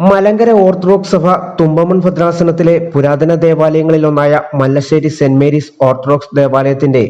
Malankara orthodox സഭ തുമ്പമൺ ഭദ്രാസനത്തിലെ പുരാതന ദേവാലയങ്ങളിലൊന്നായ മല്ലശ്ശേരി സെന്റ് മേരീസ് ഓർത്തഡോക്സ് ദേവാലയത്തിന്റെ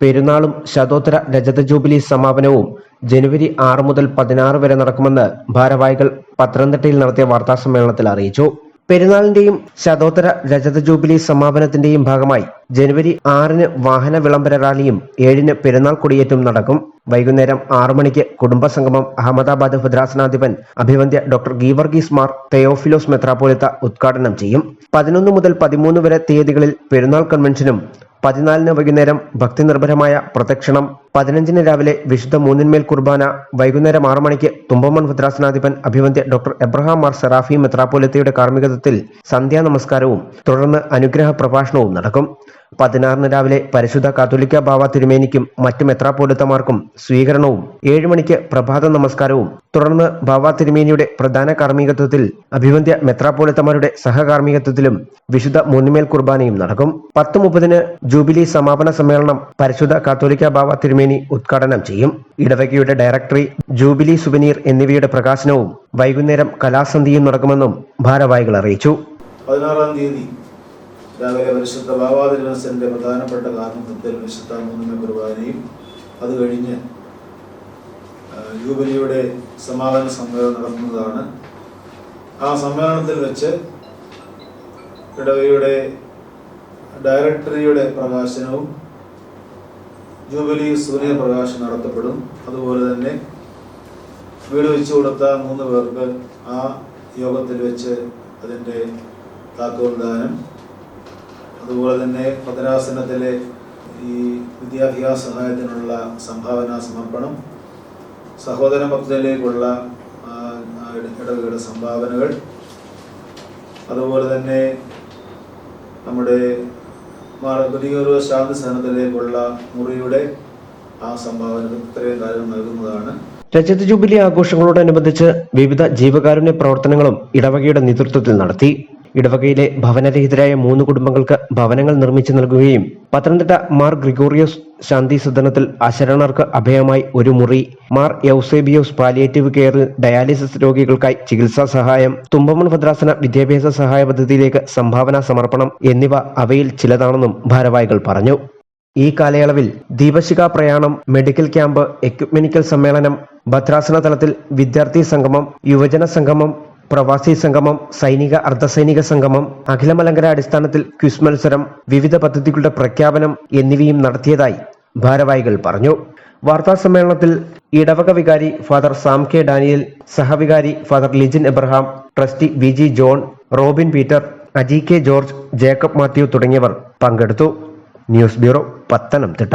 പെരുന്നാളും ശതോത്തര രജത ജൂബിലി സമാപനവും ജനുവരി ആറ് മുതൽ പതിനാറ് വരെ നടക്കുമെന്ന് ഭാരവാഹികൾ പത്തനംതിട്ടയിൽ നടത്തിയ വാർത്താസമ്മേളനത്തിൽ അറിയിച്ചു. പെരുന്നാളിന്റെയും ശതോത്തര രജത ജൂബിലി സമാപനത്തിന്റെയും ഭാഗമായി ജനുവരി ആറിന് വാഹന വിളംബര റാലിയും ഏഴിന് പെരുന്നാൾ കൊടിയേറ്റും നടക്കും. വൈകുന്നേരം ആറു മണിക്ക് കുടുംബസംഗമം അഹമ്മദാബാദ് ഭദ്രാസനാധിപൻ അഭിവന്ദ്യ ഡോക്ടർ ഗീവർഗീസ് മാർ തെയോഫിലോസ് മെത്രാപോലിത്ത ഉദ്ഘാടനം ചെയ്യും. പതിനൊന്ന് മുതൽ പതിമൂന്ന് വരെ തീയതികളിൽ പെരുന്നാൾ കൺവെൻഷനും പതിനാലിന് വൈകുന്നേരം ഭക്തി നിർഭരമായ പ്രദക്ഷിണം പതിനഞ്ചിന് രാവിലെ വിശുദ്ധ മൂന്നിന്മേൽ കുർബാന വൈകുന്നേരം ആറു മണിക്ക് തുമ്പമൺ ഭദ്രാസനാധിപൻ അഭിവന്ദ്യ ഡോക്ടർ എബ്രഹാം മാർ സെറാഫി മെത്രാപോലിത്തയുടെ കാർമ്മികത്വത്തിൽ സന്ധ്യാ നമസ്കാരവും തുടർന്ന് അനുഗ്രഹ പ്രഭാഷണവും നടക്കും. പതിനാറിന് രാവിലെ പരിശുദ്ധ കാത്തോലിക്ക ബാവ തിരുമേനിക്കും മറ്റു മെത്രാപോലിത്തമാർക്കും സ്വീകരണവും ഏഴ് മണിക്ക് പ്രഭാത നമസ്കാരവും. തുടർന്ന് ബാവ തിരുമേനിയുടെ പ്രധാന കാർമ്മികത്വത്തിൽ അഭിവന്ദ്യ മെത്രാപോലിത്തമാരുടെ സഹകാർമ്മികത്വത്തിലും വിശുദ്ധ മൂന്നുമേൽ കുർബാനയും നടക്കും. പത്ത് മുപ്പതിന് ജൂബിലി സമാപന സമ്മേളനം പരിശുദ്ധ കാത്തോലിക്ക ബാവ തിരുമേനി ഉദ്ഘാടനം ചെയ്യും. ഇടവകയുടെ ഡയറക്ടറി ജൂബിലി സുവനീർ എന്നിവയുടെ പ്രകാശനവും വൈകുന്നേരം കലാസന്ധിയും നടക്കുമെന്നും ഭാരവാഹികൾ അറിയിച്ചു. പതിനാറാം തീയതി രാവിലെ പരിശുദ്ധ ബാബാതിരുവസന്റെ പ്രധാനപ്പെട്ട കാരണത്തിൽ വിശുദ്ധ മൂന്നിമ കുർബാനയും അത് കഴിഞ്ഞ് ജൂബിലിയുടെ സമാപന സമ്മേളനം നടത്തുന്നതാണ് ആ സമ്മേളനത്തിൽ വെച്ച് ഇടവയുടെ ഡയറക്ടറിയുടെ പ്രകാശനവും ജൂബിലി സൂര്യ പ്രകാശനം നടത്തപ്പെടും. അതുപോലെ തന്നെ വീട് വെച്ചു കൊടുത്ത മൂന്ന് പേർക്ക് ആ യോഗത്തിൽ വെച്ച് അതിന്റെ താക്കോൽ ദാനം അതുപോലെ തന്നെ ഭദ്രാസനത്തിലെ ഈ വിദ്യാഭ്യാസ സഹായത്തിനുള്ള സംഭാവന സമർപ്പണം സഹോദര പദ്ധതിയിലേക്കുള്ള ഇടവകയുടെ സംഭാവനകൾ അതുപോലെ തന്നെ നമ്മുടെ പുതിയൊരു ശാന്തി സഹനത്തിലേക്കുള്ള മുറിയുടെ ആ സംഭാവന ഇത്രയും കാര്യങ്ങൾ നൽകുന്നതാണ്. രജത ജൂബിലി ആഘോഷങ്ങളോടനുബന്ധിച്ച് വിവിധ ജീവകാരുണ്യ പ്രവർത്തനങ്ങളും ഇടവകയുടെ നേതൃത്വത്തിൽ നടത്തി. ഇടവകയിലെ ഭവനരഹിതരായ മൂന്ന് കുടുംബങ്ങൾക്ക് ഭവനങ്ങൾ നിർമ്മിച്ചു നൽകുകയും പത്തനംതിട്ട മാർ ഗ്രിഗോറിയോസ് ശാന്തി സദനത്തിൽ അശരണർക്ക് അഭയമായി ഒരു മുറി. മാർ യൗസേബിയോസ് പാലിയേറ്റീവ് കെയറിൽ ഡയാലിസിസ് രോഗികൾക്കായി ചികിത്സാ സഹായം തുമ്പമൺ ഭദ്രാസന വിദ്യാഭ്യാസ സഹായ പദ്ധതിയിലേക്ക് സംഭാവന സമർപ്പണം എന്നിവ അവയിൽ ചിലതാണെന്നും ഭാരവാഹികൾ പറഞ്ഞു. ഈ കാലയളവിൽ ദീപശിഖ പ്രയാണം മെഡിക്കൽ ക്യാമ്പ് എക്യുപ്മെനിക്കൽ സമ്മേളനം ഭദ്രാസന തലത്തിൽ വിദ്യാർത്ഥി സംഗമം യുവജന സംഗമം പ്രവാസി സംഗമം സൈനിക അർദ്ധസൈനിക സംഗമം അഖിലമലങ്കര അടിസ്ഥാനത്തിൽ ക്വിസ് മത്സരം വിവിധ പദ്ധതികളുടെ പ്രഖ്യാപനം എന്നിവയും നടത്തിയതായി ഭാരവാഹികൾ പറഞ്ഞു. വാർത്താ സമ്മേളനത്തിൽ ഇടവക വികാരി father Sam K Daniel സഹവികാരി father Lijin Abraham trustee V G John Robin Peter Aji K George Jacob Mathew തുടങ്ങിയവർ പങ്കെടുത്തു. News bureau Pathanamthitta.